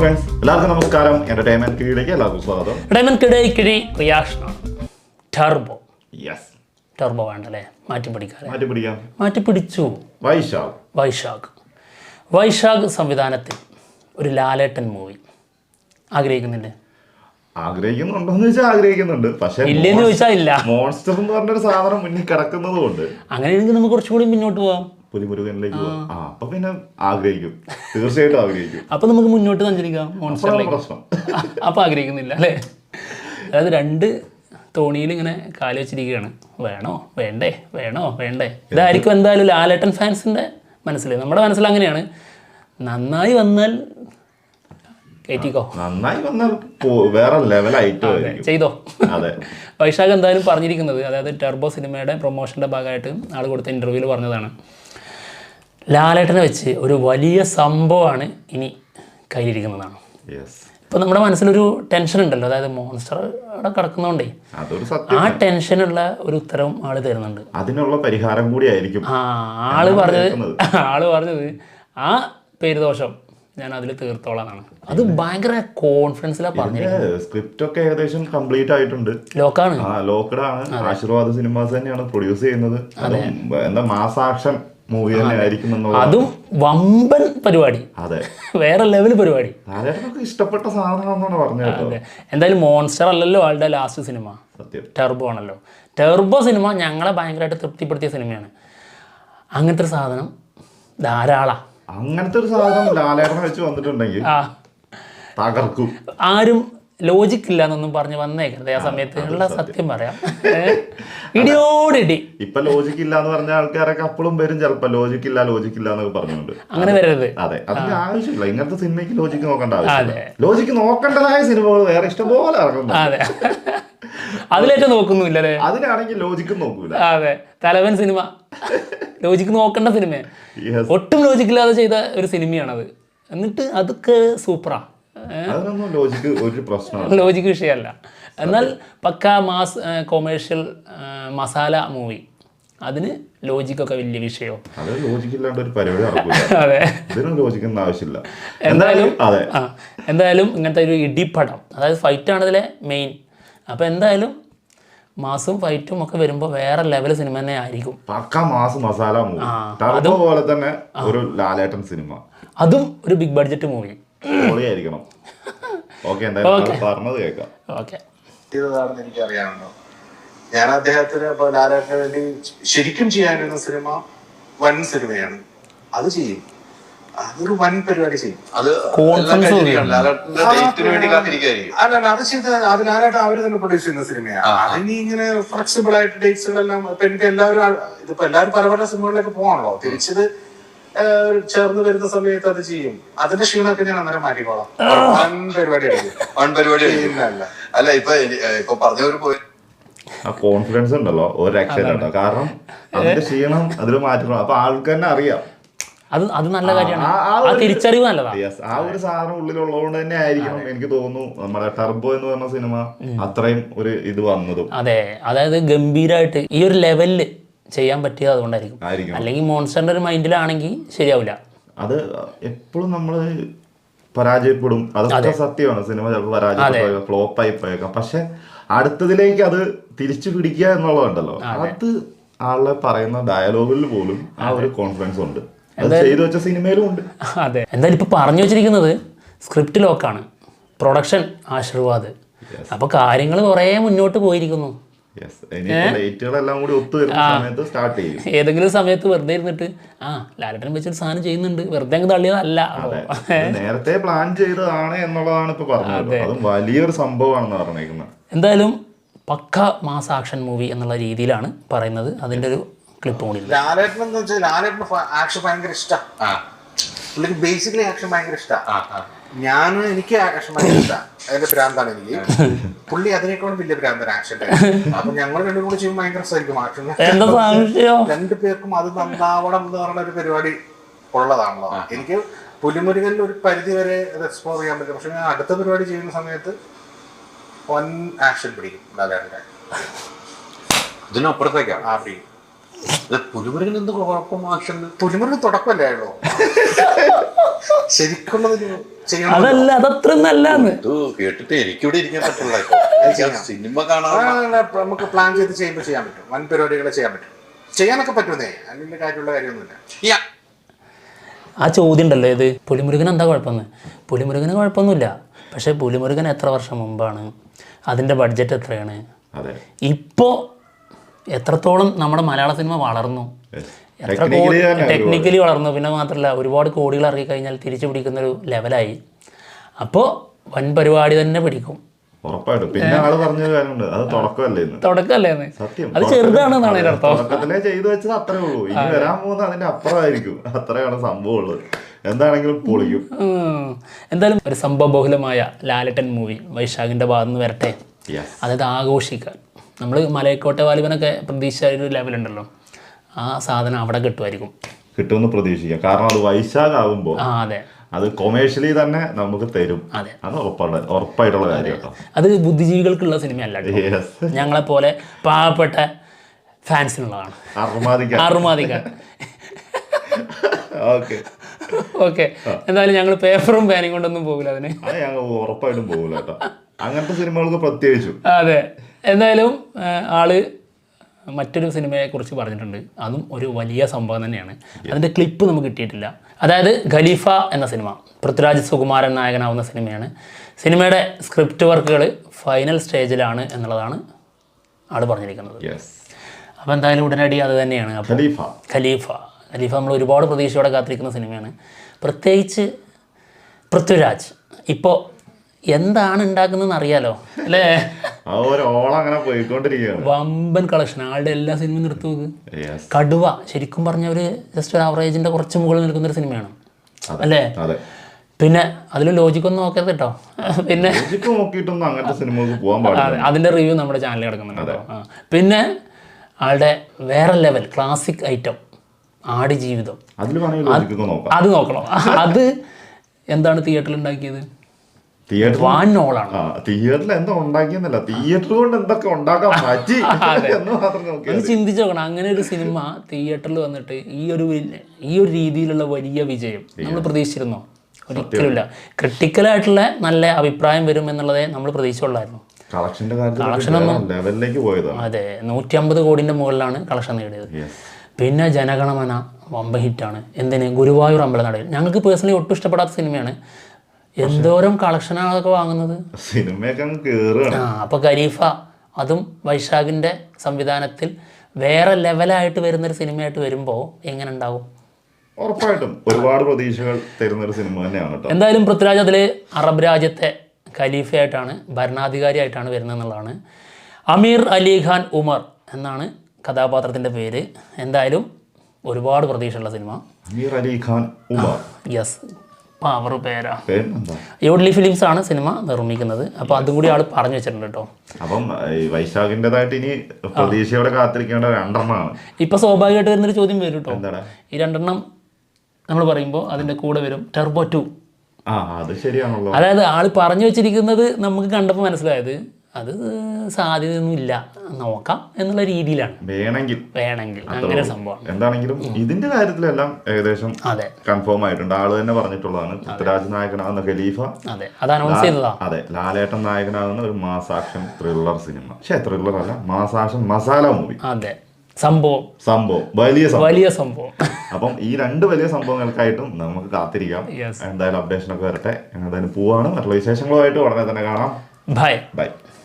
Friends എല്ലാവർക്കും നമസ്കാരം. Entertainment കീഴിലേക്ക് എല്ലാവർക്കും സ്വാഗതം. എന്റർടൈൻമെന്റ് കിടൈ കിഴി റിയാക്ഷനാണ് ടർബോ യെസ് ടർബോ വേണ്ടല്ലേ? മാറ്റി പിടിക്കാതെ മാറ്റി പിടിക്കാം. മാറ്റി പിടിച്ചു. വൈശാഖ്. വൈശാഖ്. വൈശാഖ് സംവിധാനത്തിൽ ഒരു ലാലേട്ടൻ മൂവി ആഗ്രഹിക്കുന്നില്ലേ ആഗ്രഹിക്കുന്നുണ്ടോന്ന് ചോദിച്ചാൽ ആഗ്രഹിക്കുന്നുണ്ട്. പക്ഷേ ഇല്ലെന്ന് ചോദിച്ചാൽ ഇല്ല. മോൺസ്റ്റർ എന്ന് പറഞ്ഞൊരു സാധനം മുന്നിൽ കിടക്കുന്നതുകൊണ്ട്. അങ്ങനെയാണെങ്കിൽ നമുക്ക് കുറച്ചുകൂടി മുന്നോട്ട് പോവാം. പുലിമുരുകനിലേക്ക് ആ. അപ്പൊ പിന്നെ ആഗ്രഹിക്കും. തീർച്ചയായിട്ടും ആഗ്രഹിക്കും. അപ്പൊ നമുക്ക് മുന്നോട്ട് സഞ്ചരിക്കാം മോൺസ്റ്ററിലേക്ക് പ്രശ്നം. അപ്പൊ ആഗ്രഹിക്കുന്നില്ല അല്ലേ? അതായത് രണ്ട് തോണിയിൽ ഇങ്ങനെ കാലി വെച്ചിരിക്കുകയാണ്. വേണോ? വേണ്ടേ? വേണോ? വേണ്ടേ? ഇതായിരിക്കും എന്തായാലും ലാലേട്ടൻ ഫാൻസിന്റെ മനസ്സിൽ നമ്മുടെ മനസ്സിൽ അങ്ങനെയാണ്. നന്നായി വന്നാൽ കയറ്റിക്കോ നന്നായി വന്നാൽ വേറെ ലെവലായിട്ടോ ചെയ്തോ. അതെ. വൈശാഖ് എന്തായാലും പറഞ്ഞിരിക്കുന്നത് അതായത് ടെർബോ സിനിമയുടെ പ്രൊമോഷന്റെ ഭാഗമായിട്ട് ആൾ കൊടുത്ത ഇന്റർവ്യൂവിൽ പറഞ്ഞതാണ്. ലാലേട്ടനെ വെച്ച് ഒരു വലിയ സംഭവമാണ് ഇനി കയ്യിലിരിക്കുന്നതാണ്. യെസ് ഇപ്പോൾ നമ്മുടെ മനസ്സിലൊരു ടെൻഷൻ ഉണ്ടല്ലോ. അതായത് മോൺസ്റ്റർ അവിടെ കിടക്കുന്നതുകൊണ്ടേ സത്യം. ആ ടെൻഷനുള്ള ഒരു ഉത്തരവും ആൾ തരുന്നുണ്ട്. അതിനുള്ള പരിഹാരം കൂടി ആയിരിക്കും ആ ആൾ പറഞ്ഞത് ആൾ പറഞ്ഞത് ആ പേരുദോഷം ഞാൻ അതിൽ തീർത്തോളാണ് അത് ഭയങ്കര കോൺഫിഡൻസിലാണ് പറഞ്ഞത് സ്ക്രിപ്റ്റ് ഒക്കെ ഏകദേശം കംപ്ലീറ്റ് ആയിട്ടുണ്ട്. ലോക്കാണ് ആ ആശീർവാദ് സിനിമാസ് തന്നെയാണ് പ്രൊഡ്യൂസ് ചെയ്യുന്നത്. എന്താ മാസ് ആക്ഷൻ മൂവി തന്നെ ആയിരിക്കും അതും. വമ്പൻ പരിപാടി. അതെ. വേറെ ലെവൽ പരിപാടി. ഇഷ്ടപ്പെട്ട സാധനം പറഞ്ഞത് എന്തായാലും മോൺസ്റ്റർ അല്ലല്ലോ ആളുടെ ലാസ്റ്റ് സിനിമ ടെർബോ ആണല്ലോ. ടെർബോ സിനിമ ഞങ്ങളെ ഭയങ്കരമായിട്ട് തൃപ്തിപ്പെടുത്തിയ സിനിമയാണ് അങ്ങനത്തെ ഒരു സാധനം ധാരാള. അങ്ങനത്തെ ഒരു സാധനം ലാലേട്ടനെ വെച്ച് വന്നിട്ടുണ്ടെങ്കിൽ തകർക്കും. ആരും ലോജിക് ഇല്ല എന്നൊന്നും പറഞ്ഞ് വന്നേക്കരുത് ആ സമയത്ത് ഉള്ള സത്യം. പറയാം. ഇടിയോടി ഇടിയോടിടി ഇപ്പൊ ലോജിക് ഇല്ല എന്ന് പറഞ്ഞ ആൾക്കാരൊക്കെ അപ്പോഴും വരും ചിലപ്പോ. ലോജിക് ഇല്ല ലോജിക് ഇല്ല എന്നൊക്കെ പറഞ്ഞുകൊണ്ട്. അങ്ങനെ വരരുത്. അതെ. അതിന്റെ ആവശ്യമില്ല. ഇങ്ങനത്തെ സിനിമയ്ക്ക് ലോജിക്ക് നോക്കേണ്ട ആവശ്യമില്ല. ലോജിക്ക് നോക്കേണ്ടതായ സിനിമകൾ വേറെ ഇഷ്ടംപോലെ ഇറങ്ങുന്നു അതെ. അതിലേറ്റം നോക്കുന്നുമില്ല അല്ലേ അതിനാണെങ്കിൽ ലോജിക്കും നോക്കൂല. അതെ. തലവൻ സിനിമ. ലോജിക്ക് നോക്കേണ്ട സിനിമ ഒട്ടും ലോജിക്കില്ലാതെ ചെയ്ത ഒരു സിനിമയാണത്. എന്നിട്ട് അതൊക്കെ സൂപ്പറാ അതിനൊന്നും ലോജിക്ക് ഒരു പ്രശ്നമാണ് ലോജിക്ക് വിഷയമല്ല. എന്നാൽ pakka mass commercial masala movie അതിന് ലോജിക്കൊക്കെ വലിയ വിഷയോ? അത് ഒരു പരിപാടി അതെ. ഇതിനും ലോജിക്കൊന്നും ആവശ്യമില്ല. എന്തായാലും അതെ. എന്തായാലും ഇങ്ങനത്തെ ഒരു ഇടിപ്പടം അതായത് ഫൈറ്റ് ആണ് ഇതിലെ മെയിൻ അപ്പോൾ എന്തായാലും മാസും ഫൈറ്റും ഒക്കെ വരുമ്പോൾ വേറെ ലെവൽ സിനിമ തന്നെ ആയിരിക്കും. പക്ക മാസ് മസാല മൂവി അതുപോലെ പോലെ തന്നെ ഒരു ലാലേട്ടൻ സിനിമ അതും ഒരു ബിഗ് ബഡ്ജറ്റ് മൂവി പൊളിയായിരിക്കണം. ഓക്കെ എന്തായാലും പറഞ്ഞത് കേൾക്കാം. ഓക്കെ. ചെയ്തതാണെന്ന് എനിക്ക് അറിയാമല്ലോ. ഞാൻ അദ്ദേഹത്തിന് ഇപ്പൊ ലാലേട്ടന് വേണ്ടി ശരിക്കും ചെയ്യാനിരുന്ന സിനിമ വൻ സിനിമയാണ്. അത് ചെയ്യും. അതൊരു വൻ പരിപാടി ചെയ്യും. അത് ലാലേട്ടന്റെ ഡേറ്റിന് വേണ്ടി കാത്തിരിക്കുകയായിരിക്കും. അല്ല അല്ല അത് ചെയ്ത് അത് ലാലേട്ടൻ അവർ തന്നെ പ്രൊഡ്യൂസ് ചെയ്യുന്ന സിനിമയാണ്. അതിനി ഇങ്ങനെ ഫ്ലെക്സിബിൾ ആയിട്ട് ഡേറ്റ്സുകളെല്ലാം ഇപ്പൊ എനിക്ക് എല്ലാവരും ഇതിപ്പോ എല്ലാവരും പല പല സിനിമകളിലേക്ക് പോകാണല്ലോ. തിരിച്ചത് ചേർന്ന് വരുന്ന സമയത്ത് അത് ചെയ്യും. അതിന്റെ ക്ഷീണമൊക്കെ ഞാൻ അന്നേരം മാറ്റിക്കോളാം. വൺ പരിപാടി വൺ പരിപാടി ഇല്ലല്ല. അല്ല ഇപ്പൊ ഇപ്പൊ പറഞ്ഞവര് പോയി ആ കോൺഫിഡൻസ് ഉണ്ടല്ലോ. ഒരു രക്ഷയിലുണ്ടോ കാരണം അതിന്റെ ക്ഷീണം അതിൽ മാറ്റണം അപ്പൊ ആൾക്ക് തന്നെ അറിയാം. അത് അത് നല്ല കാര്യമാണ്. ഒരു- തിരിച്ചറിവ് നല്ലതാണ് ആ ഒരു സാധനം ഉള്ളിലുള്ളതുകൊണ്ട് തന്നെ ആയിരിക്കണം എനിക്ക് തോന്നുന്നു നമ്മുടെ ടർബോ എന്ന് പറഞ്ഞ സിനിമ അത്രയും ഒരു ഇത് വന്നതും. അതെ. അതായത് ഗംഭീരായിട്ട് ഈ ഒരു ലെവലിൽ ചെയ്യാൻ പറ്റിയത് അതുകൊണ്ടായിരിക്കും. അല്ലെങ്കിൽ മോൺസ്റ്ററിന്റെ ഒരു മൈൻഡിലാണെങ്കിൽ ശരിയാവില്ല. അത് എപ്പോഴും നമ്മൾ പരാജയപ്പെടും. അതൊക്കെ സത്യമാണ്. സിനിമ ചിലപ്പോൾ പരാജയപ്പെട്ട ഫ്ലോപ്പ് ആയി പോയേക്കാം. പക്ഷെ അടുത്തതിലേക്ക് അത് തിരിച്ചു പിടിക്കുക എന്നുള്ളതുണ്ടല്ലോ. അത്. ആളെ പറയുന്ന ഡയലോഗിൽ പോലും ആ ഒരു കോൺഫിഡൻസ് ഉണ്ട്. അത് ചെയ്തു വെച്ച സിനിമയിലും ഉണ്ട്. അതെ. എന്തായാലും ഇപ്പൊ പറഞ്ഞു വെച്ചിരിക്കുന്നത് സ്ക്രിപ്റ്റ് ലോക്കാണ് പ്രൊഡക്ഷൻ ആശീർവാദ്. അപ്പൊ കാര്യങ്ങൾ കുറേ മുന്നോട്ട് പോയിരിക്കുന്നു. യെസ് ഇനി ഡേറ്റുകളെല്ലാം കൂടി ഒത്തു വരുന്ന സമയത്ത് സ്റ്റാർട്ട് ചെയ്യും. ഏതെങ്കിലും സമയത്ത് വെറുതെ ഇരുന്നിട്ട് ആ ലാലട്ടൻ വെച്ചൊരു സാധനം ചെയ്യുന്നുണ്ട്. വെറുതെ അങ്ങ് തള്ളിയതല്ല. നേരത്തെ പ്ലാൻ ചെയ്തതാണ് എന്നുള്ളതാണ് ഇപ്പൊ പറഞ്ഞത്. വലിയൊരു സംഭവമാണെന്ന് പറഞ്ഞേക്കുന്നത്. എന്തായാലും പക്ക മാസ് ആക്ഷൻ മൂവി എന്നുള്ള രീതിയിലാണ് പറയുന്നത്. അതിന്റെ ഒരു ക്ലിപ്പ് കൂടി ഉണ്ട്. ലാലേട്ടൻ എന്ന് വെച്ചാൽ ലാലേട്ടൻ ആക്ഷൻ ഭയങ്കര ഇഷ്ടമാണ് പുള്ളിക്ക് ബേസിക്കലി ആക്ഷൻ ഭയങ്കര ഇഷ്ടമാണ് ഞാൻ എനിക്ക് ആക്ഷൻ ഭയങ്കര ഇഷ്ടമാണ് അതിന്റെ ഭ്രാന്താണ് എനിക്ക്. പുള്ളി അതിനേക്കാളും വലിയ ഭ്രാന്തൻ ആക്ഷൻ അപ്പൊ ഞങ്ങൾ രണ്ടും കൂടി ചെയ്യുമ്പോൾ ഭയങ്കര രസമായിരിക്കും ആക്ഷൻ എന്താ സംശയം? രണ്ടു പേർക്കും അത് നന്നാവണം എന്ന് പറഞ്ഞ ഒരു പരിപാടി ഉള്ളതാണല്ലോ. എനിക്ക് പുലിമുരുകനിൽ ഒരു പരിധി വരെ അത് എക്സ്പ്ലോർ ചെയ്യാൻ പറ്റും. പക്ഷെ ഞാൻ അടുത്ത പരിപാടി ചെയ്യുന്ന സമയത്ത് വൻ ആക്ഷൻ പിടിക്കും. ലാലേട്ടന്റെ ഇതിനപ്പുറത്തേക്കാണ് ആ പിടിക്കും. പുലിമുരുകൻ എന്ത് കുഴപ്പം ആക്ഷന് പുലിമുരുകൻ തുടക്കമല്ലായിരുന്നോ ആയുള്ളൂ? ശരിക്കുള്ളത് ചെയ്യണം. അതല്ല അതത്ര നല്ലാന്ന് ഇത് കേട്ടിട്ട് എനിക്കിവിടെ ഇരിക്കാൻ പറ്റില്ല. ആ സിനിമ കാണാൻ നമുക്ക് പ്ലാൻ ചെയ്ത് ചെയ്യുമ്പോൾ ചെയ്യാൻ പറ്റും. വൻ പരിപാടികളെ ചെയ്യാൻ പറ്റും. ചെയ്യാനൊക്കെ പറ്റുന്നേ? അതിന്റെ കാര്യമുള്ള കാര്യമൊന്നുമില്ല. യാ. ആ ചോദ്യം ഉണ്ടല്ലോ ഇത്. പുലിമുരുകൻ എന്താ കുഴപ്പമെന്ന്? പുലിമുരുകന് കുഴപ്പമൊന്നുമില്ല. പക്ഷേ പുലിമുരുകൻ എത്ര വർഷം മുമ്പാണ്? അതിന്റെ ബഡ്ജറ്റ് എത്രയാണ്? അതെ. ഇപ്പോൾ എത്രത്തോളം നമ്മുടെ മലയാള സിനിമ വളർന്നു? എത്ര ടെക്നിക്കലി വളർന്നു. പിന്നെ മാത്രമല്ല ഒരുപാട് കോടികൾ ഇറക്കി കഴിഞ്ഞാൽ തിരിച്ചു പിടിക്കുന്ന ഒരു ലെവലായി അപ്പോൾ വൻ പരിപാടി തന്നെ പിടിക്കും. ഉറപ്പായിട്ടും. പിന്നെ ആൾ പറഞ്ഞ കാര്യമുണ്ട്. അത് തുടക്കമല്ലേ തുടക്കമല്ലേ അത് ചെറുതാണെന്നാണ് അർത്ഥം. തുടക്കത്തിലേ ചെയ്തു വെച്ചത് അത്രേ ഉള്ളൂ. ഇനി വരാൻ അതിന്റെ അപ്പുറമായിരിക്കും. അത്രയാണ് എന്താണെങ്കിലും പൊളിക്കും എന്തായാലും ഒരു സംഭവബഹുലമായ ലാലട്ടൻ മൂവി വൈശാഖിന്റെ ഭാഗത്ത് നിന്ന് വരട്ടെ അതായത് ആഘോഷിക്കാൻ. നമ്മൾ മലയക്കോട്ടെ വാലിബനൊക്കെ പ്രതീക്ഷിച്ച ഒരു ലെവലുണ്ടല്ലോ ആ സാധനം അവിടെ കിട്ടുമായിരിക്കും. കിട്ടുമെന്ന് പ്രതീക്ഷിക്കാം. കാരണം അത് വൈശാഖാകുമ്പോൾ ആ അതെ. അത് കൊമേഴ്ഷ്യലി തന്നെ നമുക്ക് തരും. അതെ. അത് ഉറപ്പുള്ള ഉറപ്പായിട്ടുള്ള കാര്യം അത് ബുദ്ധിജീവികൾക്കുള്ള സിനിമ അല്ല ഞങ്ങളെ പോലെ പാവപ്പെട്ട ഫാൻസിനുള്ളതാണ്. അറുമാദിക്കാൻ ഓക്കെ ഓക്കെ എന്തായാലും ഞങ്ങൾ പേപ്പറും പേനയും കൊണ്ടൊന്നും പോകില്ല അതിന്. ഞങ്ങൾ ഉറപ്പായിട്ടും പോകില്ല കേട്ടോ. അങ്ങനത്തെ സിനിമകൾക്ക് പ്രത്യേകിച്ചും. അതെ. എന്തായാലും ആൾ മറ്റൊരു സിനിമയെക്കുറിച്ച് പറഞ്ഞിട്ടുണ്ട്. അതും ഒരു വലിയ സംഭവം തന്നെയാണ്. അതിന്റെ ക്ലിപ്പ് നമുക്ക് കിട്ടിയിട്ടില്ല. അതായത് ഖലീഫ എന്ന സിനിമ പൃഥ്വിരാജ് സുകുമാരൻ നായകനാവുന്ന സിനിമയാണ്. സിനിമയുടെ സ്ക്രിപ്റ്റ് വർക്കുകൾ ഫൈനൽ സ്റ്റേജിലാണ് എന്നുള്ളതാണ് ആൾ പറഞ്ഞിരിക്കുന്നത്. അപ്പോൾ എന്തായാലും ഉടനടി അത് തന്നെയാണ്. ഖലീഫ. ഖലീഫ. ഖലീഫ നമ്മൾ ഒരുപാട് പ്രതീക്ഷയോടെ കാത്തിരിക്കുന്ന സിനിമയാണ്. പ്രത്യേകിച്ച് പൃഥ്വിരാജ്. ഇപ്പോൾ എന്താണ് ഉണ്ടാക്കുന്നതെന്ന് അറിയാലോ അല്ലേ? അങ്ങനെ പോയിക്കൊണ്ടിരിക്കുകയാണ്. വമ്പൻ കളക്ഷൻ ആളുടെ എല്ലാ സിനിമയും നിർത്തി നോക്ക്. കടുവ ശരിക്കും പറഞ്ഞ ഒരു ജസ്റ്റ് ഒരു ആവറേജിന്റെ കുറച്ച് മുകളിൽ നിൽക്കുന്ന ഒരു സിനിമയാണ് അല്ലേ? പിന്നെ അതിൽ ലോജിക്കൊന്നും നോക്കരുത് കേട്ടോ പിന്നെ നോക്കിയിട്ടൊന്നും അങ്ങനത്തെ പോകാൻ പാടില്ല. അതിന്റെ റിവ്യൂ നമ്മുടെ ചാനലിൽ കിടക്കുന്നുണ്ട് പിന്നെ ആളുടെ വേറെ ലെവൽ ക്ലാസിക് ഐറ്റം ആട് ജീവിതം അതിൽ വേണമെങ്കിൽ ലോജിക്കൊക്കെ നോക്കാം. അത് നോക്കണം. അത് എന്താണ് തിയേറ്ററിൽ ഉണ്ടാക്കിയത് തിയേറ്റർ വാൻ നോളാണ് ആ തിയേറ്ററിൽ എന്താ ഉണ്ടാക്കിയെന്നല്ല തിയേറ്റർ കൊണ്ട് എന്തൊക്കെ ഉണ്ടാക്കാൻ പറ്റി എന്ന് മാത്രം ചിന്തിച്ചു നോക്കണം. അങ്ങനെ ഒരു സിനിമ തിയേറ്ററിൽ വന്നിട്ട് ഈ ഒരു ഈ ഒരു രീതിയിലുള്ള വലിയ വിജയം നമ്മൾ പ്രതീക്ഷിച്ചിരുന്നോ? ഒരിക്കലുമില്ല. ക്രിട്ടിക്കലായിട്ടുള്ള നല്ല അഭിപ്രായം വരും എന്നുള്ളതേ നമ്മൾ പ്രതീക്ഷിച്ചുള്ളായിരുന്നു. കളക്ഷന്റെ ലെവലിലേക്ക് അതെ നൂറ്റി അമ്പത് കോടിന്റെ മുകളിലാണ് കളക്ഷൻ നേടിയത്. പിന്നെ ജനഗണമന വമ്പ ഹിറ്റാണ് എന്തിന്? ഗുരുവായൂർ അമ്പലം നടയിൽ ഞങ്ങൾക്ക് പേഴ്സണലി ഒട്ടും ഇഷ്ടപ്പെടാത്ത സിനിമയാണ്. എന്തോരം കളക്ഷനാണ് അതൊക്കെ വാങ്ങുന്നത്? സിനിമയൊക്കെ ആ അപ്പോൾ ഖരീഫ അതും വൈശാഖിന്റെ സംവിധാനത്തിൽ വേറെ ലെവലായിട്ട് വരുന്ന ഒരു സിനിമയായിട്ട് വരുമ്പോ എങ്ങനെ ഉണ്ടാവും? ഉറപ്പായിട്ടും ഒരുപാട് പ്രതീക്ഷകൾ തരുന്ന ഒരു സിനിമ തന്നെയാണ് കേട്ടോ. എന്തായാലും പൃഥ്വിരാജ് അതിൽ അറബ് രാജ്യത്തെ ഖലീഫയായിട്ടാണ് ഭരണാധികാരിയായിട്ടാണ് വരുന്നത് എന്നുള്ളതാണ്. അമീർ അലിഖാൻ ഉമർ എന്നാണ് കഥാപാത്രത്തിന്റെ പേര്. എന്തായാലും ഒരുപാട് പ്രതീക്ഷയുള്ള cinema. Ameer Alikhan Umar. Yes power പേരാ യോഡ്ലി ഫിലിംസ് ആണ് സിനിമ നിർമ്മിക്കുന്നത്. അപ്പോൾ അതും കൂടി ആൾ പറഞ്ഞു വെച്ചിട്ടുണ്ട് കേട്ടോ. അപ്പം വൈശാഖിന്റെതായിട്ട് ഇനി പ്രതീക്ഷയോടെ കാത്തിരിക്കേണ്ട രണ്ടെണ്ണമാണ്. ഇപ്പോൾ സ്വാഭാവികമായിട്ട് വരുന്നൊരു ചോദ്യം വരും കേട്ടോ ഈ രണ്ടെണ്ണം നമ്മൾ പറയുമ്പോൾ അതിന്റെ കൂടെ വരും ടെർബോ ടു അതായത് ആൾ പറഞ്ഞു വെച്ചിരിക്കുന്നത് നമുക്ക് കണ്ടപ്പോൾ മനസ്സിലായത് അത് സാധ്യതയൊന്നുമില്ല. നോക്കാം എന്നുള്ള രീതിയിലാണ്. വേണമെങ്കിൽ. വേണമെങ്കിൽ. അങ്ങനെ സംഭവം. എന്താണെങ്കിലും ഇതിന്റെ കാര്യത്തിലെല്ലാം ഏകദേശം അതെ. കൺഫേം ആയിട്ടുണ്ട്. ആൾ തന്നെ പറഞ്ഞിട്ടുള്ളതാണ്. പൃഥ്വിരാജ് നായകനാകുന്ന ഖലീഫ. അതെ. അത് അനൗൺസ് ചെയ്തതാ. അതെ. ലാലേട്ടൻ നായകനാകുന്ന ഒരു മാസാക്ഷൻ ത്രില്ലർ സിനിമ. പക്ഷേ ത്രില്ലർ അല്ല. മാസാക്ഷൻ മസാല മൂവി അതെ. സംഭവം. സംഭവം. വലിയ വലിയ സംഭവം. അപ്പം ഈ രണ്ട് വലിയ സംഭവങ്ങൾക്കായിട്ടും നമുക്ക് കാത്തിരിക്കാം. എന്തായാലും അപ്ഡേഷൻ ഒക്കെ വരട്ടെ. എന്തായാലും പോവാണ്. മറ്റുള്ള വിശേഷങ്ങളുമായിട്ട് ഉടനെ തന്നെ കാണാം. Bye bye